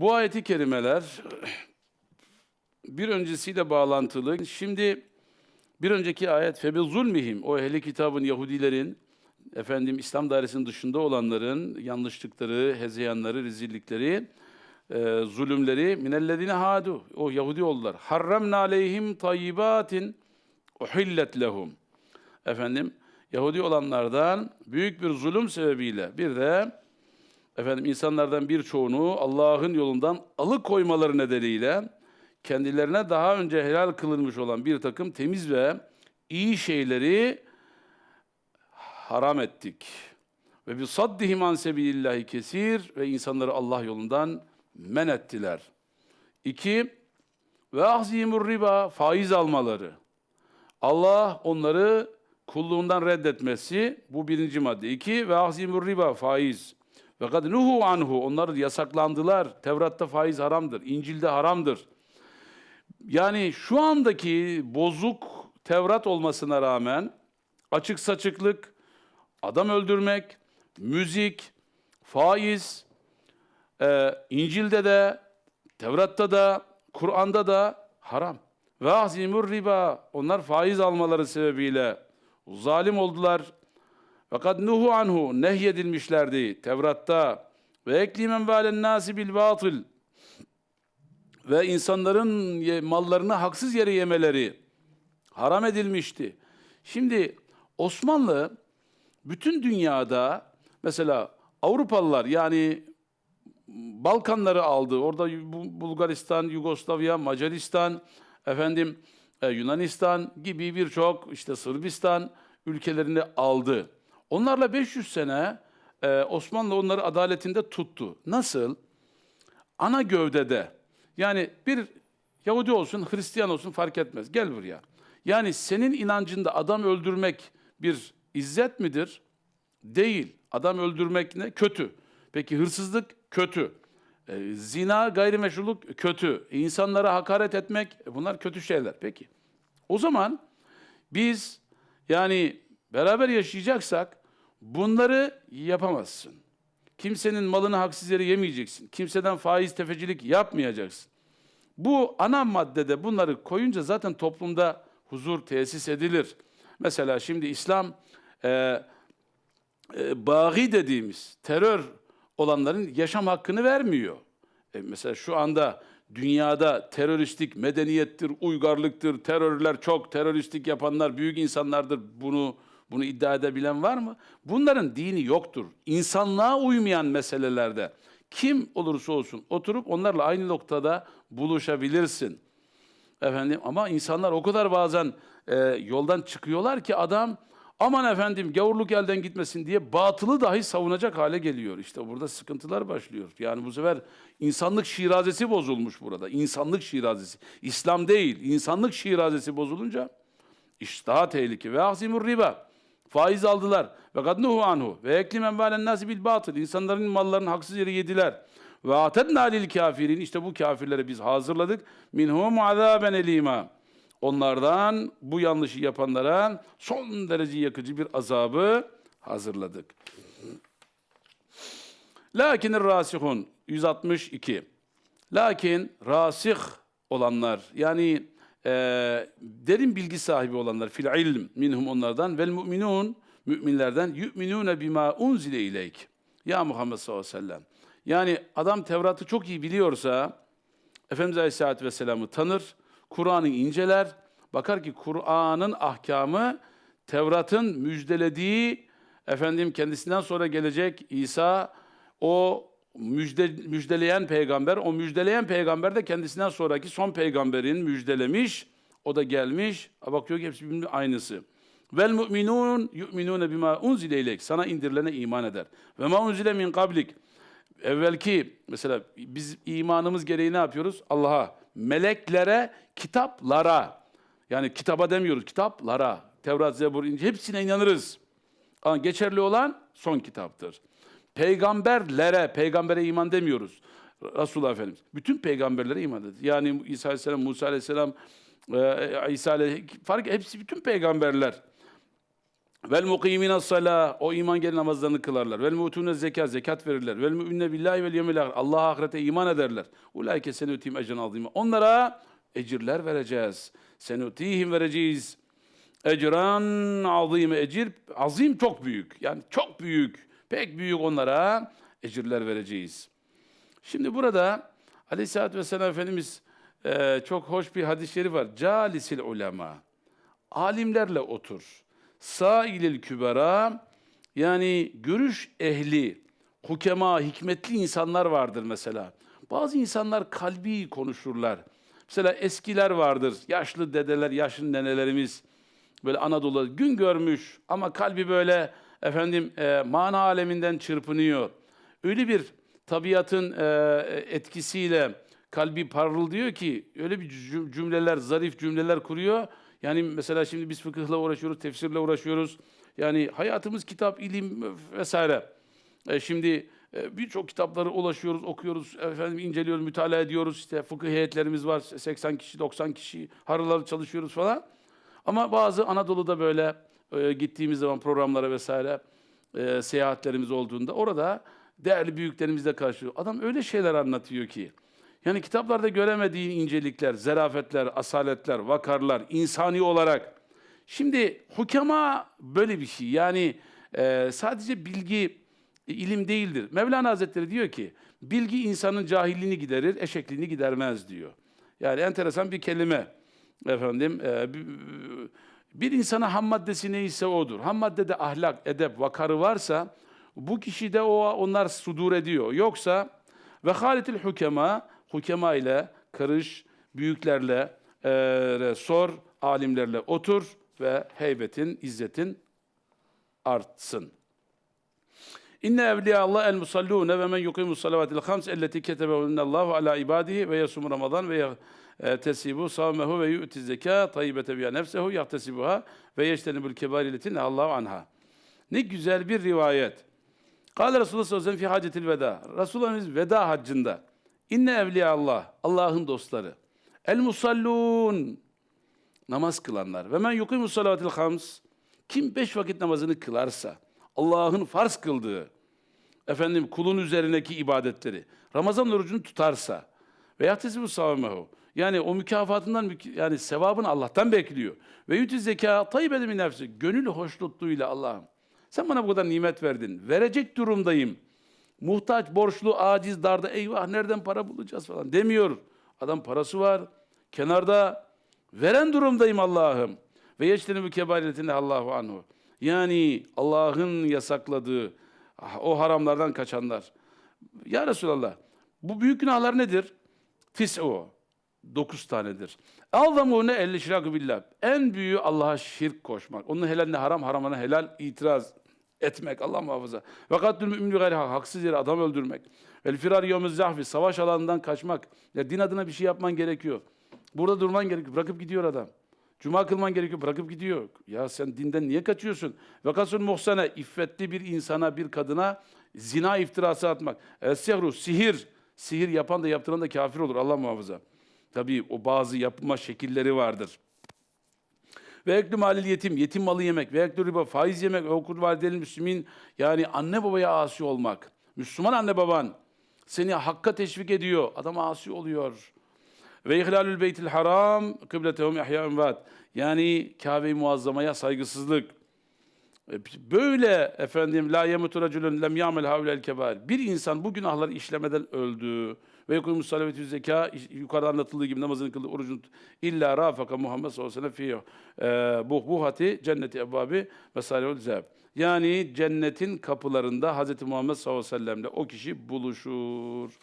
Bu ayeti kerimeler bir öncesiyle bağlantılı. Şimdi bir önceki ayet febe zulmihim o ehli kitabın Yahudilerin efendim İslam dairesinin dışında olanların yanlışlıkları, hezeyanları, rezillikleri, e, zulümleri minellezine hadu o Yahudi oldular. Harramna aleyhim tayyibatin uhillet lehum. Efendim Yahudi olanlardan büyük bir zulüm sebebiyle bir de efendim insanlardan birçoğunu Allah'ın yolundan alıkoymaları nedeniyle kendilerine daha önce helal kılınmış olan bir takım temiz ve iyi şeyleri haram ettik. Ve bi saddihim an sebilillahi kesir ve insanları Allah yolundan men ettiler. İki, ve ahzimur riba faiz almaları. Allah onları kulluğundan reddetmesi bu birinci madde. İki ve ahzimur riba faiz. Ve kad nuhu anhu onlar yasaklandılar. Tevrat'ta faiz haramdır. İncil'de haramdır. Yani şu andaki bozuk Tevrat olmasına rağmen açık saçıklık, adam öldürmek, müzik, faiz, e, İncil'de de, Tevrat'ta da, Kur'an'da da haram. Ve azimur riba, onlar faiz almaları sebebiyle zalim oldular. Fakat nuhu anhu nehyedilmişlerdi Tevrat'ta. Ve eklimen valen nasi bil batıl ve insanların mallarını haksız yere yemeleri haram edilmişti. Şimdi Osmanlı bütün dünyada mesela Avrupalılar yani Balkanları aldı. Orada Bu- Bulgaristan, Yugoslavya, Macaristan, efendim e, Yunanistan gibi birçok işte Sırbistan ülkelerini aldı. Onlarla 500 sene e, Osmanlı onları adaletinde tuttu. Nasıl? ana gövdede yani bir Yahudi olsun, Hristiyan olsun fark etmez. Gel buraya. Yani senin inancında adam öldürmek bir izzet midir? Değil. Adam öldürmek ne? Kötü. Peki hırsızlık kötü. Ee, zina, gayrimeşruluk kötü. İnsanlara hakaret etmek e, bunlar kötü şeyler. Peki. O zaman biz yani beraber yaşayacaksak bunları yapamazsın. Kimsenin malını haksız yere yemeyeceksin. Kimseden faiz tefecilik yapmayacaksın. Bu ana maddede bunları koyunca zaten toplumda huzur tesis edilir. Mesela şimdi İslam e, e, bağı dediğimiz terör olanların yaşam hakkını vermiyor. E, mesela şu anda dünyada teröristik medeniyettir, uygarlıktır, terörler çok, teröristlik yapanlar büyük insanlardır. Bunu bunu iddia edebilen var mı? Bunların dini yoktur. İnsanlığa uymayan meselelerde kim olursa olsun oturup onlarla aynı noktada buluşabilirsin. Efendim ama insanlar o kadar bazen e, yoldan çıkıyorlar ki adam aman efendim gavurluk elden gitmesin diye batılı dahi savunacak hale geliyor. İşte burada sıkıntılar başlıyor. Yani bu sefer insanlık şirazesi bozulmuş burada. İnsanlık şirazesi. İslam değil, insanlık şirazesi bozulunca iş daha tehlike. Ve ahzimur riba. Faiz aldılar. Ve kad nuhu anhu. Ve eklim envalen nasi bil batıl. İnsanların mallarını haksız yere yediler. Ve atedna lil kafirin. İşte bu kafirlere biz hazırladık. Minhum azaben elima. Onlardan bu yanlışı yapanlara son derece yakıcı bir azabı hazırladık. Lakin rasihun 162. Lakin rasih olanlar yani e, derin bilgi sahibi olanlar fil ilm minhum onlardan vel mu'minun müminlerden yu'minune bima unzile ileyk. Ya Muhammed sallallahu aleyhi ve sellem. Yani adam Tevrat'ı çok iyi biliyorsa Efendimiz Aleyhisselatü Vesselam'ı tanır, Kur'an'ı inceler, bakar ki Kur'an'ın ahkamı Tevrat'ın müjdelediği efendim kendisinden sonra gelecek İsa o müjde, müjdeleyen peygamber, o müjdeleyen peygamber de kendisinden sonraki son peygamberin müjdelemiş. O da gelmiş. Bakıyor ki hepsi birbirinin aynısı. Vel mu'minun yu'minune bima unzile ileyk. Sana indirilene iman eder. Ve ma unzile min kablik. Evvelki mesela biz imanımız gereği ne yapıyoruz? Allah'a, meleklere, kitaplara. Yani kitaba demiyoruz, kitaplara. Tevrat, Zebur, İncil hepsine inanırız. Ama geçerli olan son kitaptır. Peygamberlere, peygambere iman demiyoruz. Resulullah Efendimiz. Bütün peygamberlere iman ederiz. Yani İsa Aleyhisselam, Musa Aleyhisselam, e, İsa Aleyhisselam, fark hepsi bütün peygamberler. Vel mukimine salah o iman gelen namazlarını kılarlar. Vel mutune zekat zekat verirler. Vel müminne billahi vel yevmil ahir. Allah'a ahirete iman ederler. Ulaike senutihim ecren azime. Onlara ecirler vereceğiz. Senutihim vereceğiz. Ecran azime ecir azim çok büyük. Yani çok büyük. Pek büyük onlara ecirler vereceğiz. Şimdi burada Aleyhisselatü Vesselam Efendimiz e, çok hoş bir hadis-i şerif var. Calisil ulema. Alimlerle otur. Sailil kübera yani görüş ehli, hukema, hikmetli insanlar vardır mesela. Bazı insanlar kalbi konuşurlar. Mesela eskiler vardır, yaşlı dedeler, yaşlı nenelerimiz böyle Anadolu gün görmüş ama kalbi böyle efendim e, mana aleminden çırpınıyor. Öyle bir tabiatın e, etkisiyle kalbi parıldıyor ki öyle bir cüm- cümleler, zarif cümleler kuruyor. Yani mesela şimdi biz fıkıhla uğraşıyoruz, tefsirle uğraşıyoruz. Yani hayatımız kitap, ilim vesaire. E, şimdi e, birçok kitapları ulaşıyoruz, okuyoruz, efendim inceliyoruz, mütalaa ediyoruz. İşte fıkıh heyetlerimiz var, 80 kişi, 90 kişi, harıları çalışıyoruz falan. Ama bazı Anadolu'da böyle e, gittiğimiz zaman programlara vesaire e, seyahatlerimiz olduğunda orada değerli büyüklerimizle karşılıyor. Adam öyle şeyler anlatıyor ki. Yani kitaplarda göremediğin incelikler, zerafetler, asaletler, vakarlar, insani olarak. Şimdi hukema böyle bir şey. Yani e, sadece bilgi e, ilim değildir. Mevlana Hazretleri diyor ki, bilgi insanın cahilliğini giderir, eşekliğini gidermez diyor. Yani enteresan bir kelime efendim. e, bir, insana ham maddesi neyse odur. Ham maddede ahlak, edep, vakarı varsa bu kişide o onlar sudur ediyor. Yoksa ve halitil hukema hukema ile karış, büyüklerle e, sor, alimlerle otur ve heybetin, izzetin artsın. İnne evliya Allah el musallune ve men yuqimu salavatil hams elleti ketebehunallahu ala ibadihi ve yasum Ramazan ve tesibu savmehu ve yu'ti zeka tayyibete biha nefsehu yahtesibuha ve yeştenibul kebariletin Allahu anha. Ne güzel bir rivayet. Kâle Resulullah sallallahu aleyhi ve sellem fi hacetil veda. Resulullah'ımız veda haccında. İnne evliya Allah, Allah'ın dostları. El musallun, namaz kılanlar. Ve men yukimu salavatil hams, kim beş vakit namazını kılarsa, Allah'ın farz kıldığı, efendim kulun üzerindeki ibadetleri, Ramazan orucunu tutarsa, ve yahtesibu savmehu, yani o mükafatından, yani sevabını Allah'tan bekliyor. Ve yütü zeka, tayyibede min nefsi, gönül hoşnutluğuyla Allah'ım. Sen bana bu kadar nimet verdin, verecek durumdayım. Muhtaç, borçlu, aciz, darda, eyvah nereden para bulacağız falan demiyor. Adam parası var, kenarda veren durumdayım Allah'ım. Ve yeçteni bu kebaretine Allahu anhu. Yani Allah'ın yasakladığı ah, o haramlardan kaçanlar. Ya Resulallah bu büyük günahlar nedir? Tis'u. Dokuz tanedir. Alzamune elli şirakü billah. En büyüğü Allah'a şirk koşmak. Onun helaline haram, haramına helal itiraz etmek. Allah muhafaza. Ve katlül mümin gayri hak. Haksız yere adam öldürmek. Vel firar yevmüz zahfi. Savaş alanından kaçmak. Ya din adına bir şey yapman gerekiyor. Burada durman gerekiyor. Bırakıp gidiyor adam. Cuma kılman gerekiyor. Bırakıp gidiyor. Ya sen dinden niye kaçıyorsun? Ve kasül muhsene. iffetli bir insana, bir kadına zina iftirası atmak. Es-sihru. Sihir. Sihir yapan da yaptıran da kafir olur. Allah muhafaza. Tabii o bazı yapma şekilleri vardır. Ve eklü malil yetim, yetim malı yemek, ve eklü riba, faiz yemek, ve okur validenin müslümin, yani anne babaya asi olmak. Müslüman anne baban seni hakka teşvik ediyor, adam asi oluyor. Ve ihlalül beytil haram, kıbletehum ihya ümvat. Yani Kabe-i Muazzama'ya saygısızlık. E, Böyle efendim la yemutu raculun lem ya'mel havlel kebair. Bir insan bu günahları işlemeden öldü. Ve yekumu salavetü zeka yukarıda anlatıldığı gibi namazını kıldı, orucunu illa rafaka Muhammed sallallahu aleyhi ve sellem fihi bu buhati cenneti ebbabi ve salihul zehab. Yani cennetin kapılarında Hz. Muhammed sallallahu aleyhi ve sellem'le o kişi buluşur.